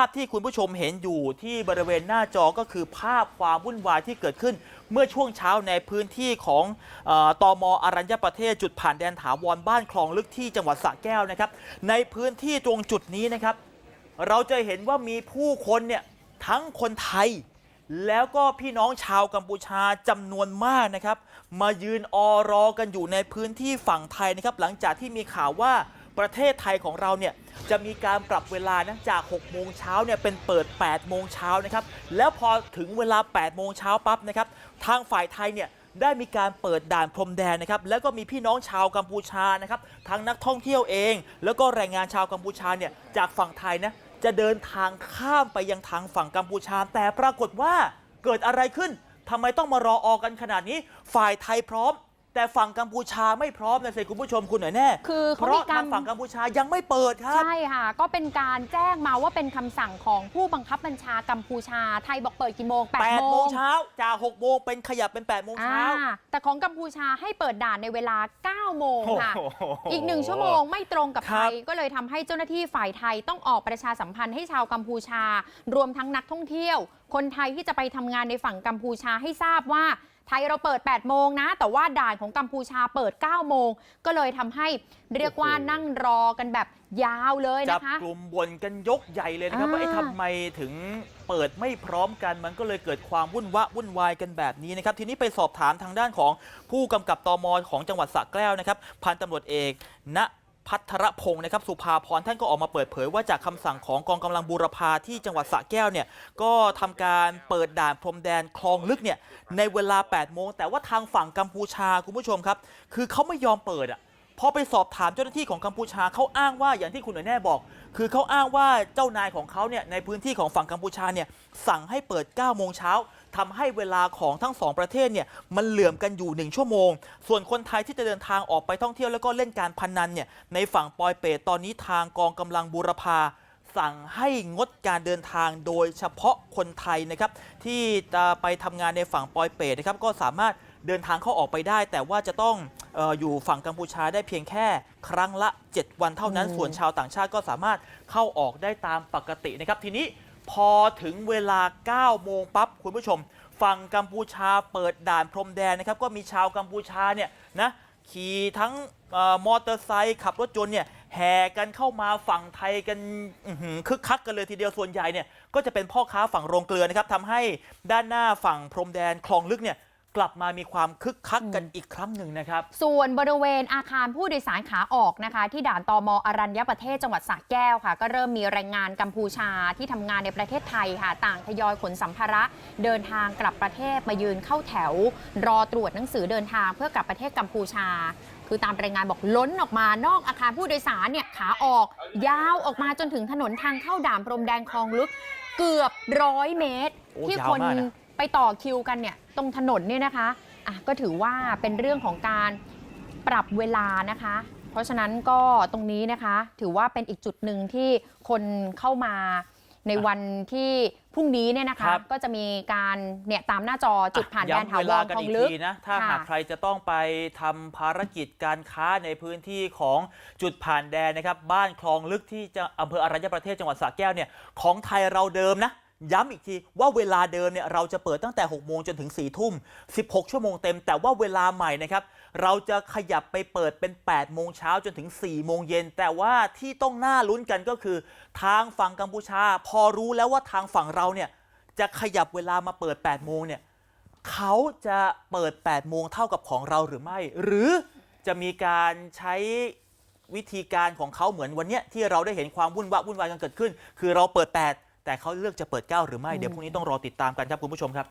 าพที่คุณผู้ชมเห็นอยู่ที่บริเวณหน้าจอก็คือภาพความวุ่นวายที่เกิดขึ้น เมื่อช่วงเช้าในพื้นที่ของอตอมอรัญญประเทศจุดผ่านแดนถาวรบ้านคลองลึกที่จังหวัดสระแก้วนะครับ ในพื้นที่ตรงจุดนี้นะครับ เราจะเห็นว่ามีผู้คนเนี่ยทั้งคนไทย แล้วก็พี่น้องชาวกัมพูชาจำนวนมากนะครับ มายืนออรอกันอยู่ในพื้นที่ฝั่งไทยนะครับ หลังจากที่มีข่าวว่า ประเทศไทยของเราเนี่ยจะมีการปรับเวลานะจาก 6 โมงเช้าเนี่ยเป็นเปิด 8 โมงเช้านะครับ แล้วพอถึงเวลา 8 โมงเช้าปั๊บนะครับ ทางฝ่ายไทยเนี่ยได้มีการเปิดด่านพรมแดนนะครับ แล้วก็มีพี่น้องชาวกัมพูชานะครับ ทั้งนักท่องเที่ยวเอง แล้วก็แรงงานชาวกัมพูชาเนี่ยจากฝั่งไทยนะจะเดินทางข้ามไปยังทางฝั่งกัมพูชา แต่ปรากฏว่าเกิดอะไรขึ้นทำไมต้องมารอออกันขนาดนี้ ฝ่ายไทยพร้อม แต่ฝั่งกัมพูชาไม่พร้อมนะสิคุณผู้ชมคุณหน่อยแน่คือเพเขาราะมีกาทาร งฝั่งกัมพูชายังไม่เปิดครับ ใช่ค่ะ ก็เป็นการแจ้งมาว่าเป็นคำสั่งของผู้บังคับบัญชากัมพูชา ไทยบอกเปิดกี่โมง8 8โมโมงงเช้าจาก6โมงเป็นขยับเป็น8โมงอ่าเช้า แต่ของกัมพูชาให้เปิดด่านในเวลา 9 โมงค่ะ โอ้โหอีกหนึ่งชั่วโมงไม่ตรงกับคไทรับย ก็เลยทำให้เจ้าหน้าที่ฝ่ายไทยต้องออกประชาสัมพันธ์ให้ชาวกัมพูชา รวมทั้งนักท่องเที่ยว คนไทยที่จะไปทำงานในฝั่งกัมพูชาให้ทราบว่า ไทยเราเปิด 8 โมงนะ แต่ว่าด่านของกัมพูชาเปิด 9 โมง ก็เลยทำให้เรียกว่าโอ้โหนั่งรอกันแบบยาวเลยจับนะคะ กลุ่มบ่นกันยกใหญ่เลยนะครับ อ่า ว่าไอ้ทำไมถึงเปิดไม่พร้อมกัน มันก็เลยเกิดความวุ่นวะวุ่นวายกันแบบนี้นะครับ ทีนี้ไปสอบถามทางด้านของผู้กำกับตมของจังหวัดสระแก้วนะครับ พันตำรวจเอกณ พัทรพงศ์นะครับสุภาพรท่านก็ออกมาเปิดเผยว่าจากคำสั่งของกองกำลังบูรพาที่จังหวัดสระแก้วเนี่ยก็ทำการเปิดด่านพรมแดนคลองลึกเนี่ยในเวลา8โมงแต่ว่าทางฝั่งกัมพูชาคุณผู้ชมครับ คือเขาไม่ยอมเปิดอะ พอไปสอบถามเจ้าหน้าที่ของกัมพูชาเขาอ้างว่าอย่างที่คุณหน่อยแน่บอก คือเขาอ้างว่าเจ้านายของเขาเนี่ยในพื้นที่ของฝั่งกัมพูชาเนี่ยสั่งให้เปิด 9 โมงเช้าทำให้เวลาของทั้งสองประเทศเนี่ยมันเหลื่อมกันอยู่ 1 ชั่วโมง ส่วนคนไทยที่จะเดินทางออกไปท่องเที่ยวแล้วก็เล่นการพนันเนี่ยในฝั่งปอยเปตตอนนี้ทางกองกำลังบูรพาสั่งให้งดการเดินทางโดยเฉพาะคนไทยนะครับที่จะไปทำงานในฝั่งปอยเปตนะครับก็สามารถเดินทางเข้าออกไปได้ แต่ว่าจะต้อง เอออยู่ฝั่งกัมพูชาได้เพียงแค่ครั้งละ 7 วันเท่านั้นอืมส่วนชาวต่างชาติก็สามารถเข้าออกได้ตามปกตินะครับ ทีนี้พอถึงเวลา 9 โมงปั๊บคุณผู้ชม ฝั่งกัมพูชาเปิดด่านพรมแดนนะครับ ก็มีชาวกัมพูชาเนี่ยนะขี่ทั้งเอ่อมอเตอร์ไซค์ขับรถยนต์เนี่ยแห่กันเข้ามาฝั่งไทยกันอื้อหือคึกคักกันเลยทีเดียวส่วนใหญ่เนี่ยก็จะเป็นพ่อค้าฝั่งโรงเกลือนะครับทำให้ด้านหน้าฝั่งพรมแดนคลองลึกเนี่ย กลับมามีความคึกคักกันอีกครั้งหนึ่งนะครับ ส่วนบริเวณอาคารผู้โดยสารขาออกนะคะ ที่ด่านตมอรัญญประเทศจังหวัดสระแก้วค่ะ ก็เริ่มมีแรงงานกัมพูชาที่ทำงานในประเทศไทยค่ะ ต่างทยอยขนสัมภาระ เดินทางกลับประเทศมายืนเข้าแถว รอตรวจหนังสือเดินทางเพื่อกลับประเทศกัมพูชา คือตามรายงานบอกล้นออกมานอกอาคารผู้โดยสารเนี่ยขาออก ยาวออกมาจนถึงถนนทางเข้าด่านพรมแดนคลองลึกเกือบร้อยเมตรโอ้ที่ยาวคนมากนะ ไปต่อคิวกันเนี่ยตรงถนนเนี่ยนะคะอะก็ถือว่าเป็นเรื่องของการปรับเวลานะคะ เพราะฉะนั้นก็ตรงนี้นะคะ ถือว่าเป็นอีกจุดหนึ่งที่คนเข้ามาในวันที่พรุ่งนี้เนี่ยนะคะ ครับ ก็จะมีการเนี่ยตามหน้าจอจุดผ่านแดนถาย้ำเววลารกันคลออีงกลึก ทีนะถ้าค่ะหากใครจะต้องไปทำภารกิจการค้าในพื้นที่ของจุดผ่านแดนนะครับ บ้านคลองลึกที่จะอำเภออรัญญประเทศจังหวัดสระแก้วเนี่ยของไทยเราเดิมนะ ย้ำอีกทีว่าเวลาเดิมเนี่ยเราจะเปิดตั้งแต่ 6 โมงจนถึง 4 ทุ่ม 16 ชั่วโมงเต็ม แต่ว่าเวลาใหม่นะครับ เราจะขยับไปเปิดเป็น 8 โมงเช้าจนถึง 4 โมงเย็น แต่ว่าที่ต้องน่าลุ้นกันก็คือ ทางฝั่งกัมพูชา พอรู้แล้วว่าทางฝั่งเราเนี่ยจะขยับเวลามาเปิด 8 โมงเนี่ยเขาจะเปิด 8 โมงเท่ากับของเราหรือไม่ หรือจะมีการใช้วิธีการของเขาเหมือนวันเนี้ยที่เราได้เห็นความวุ่นวะวุ่นวายกันเกิดขึ้น คือเราเปิด 8 แต่เขาเลือกจะเปิด9หรือไม่เดี๋ยวพรุ่งนี้ต้องรอติดตามกันครับคุณผู้ชมครับ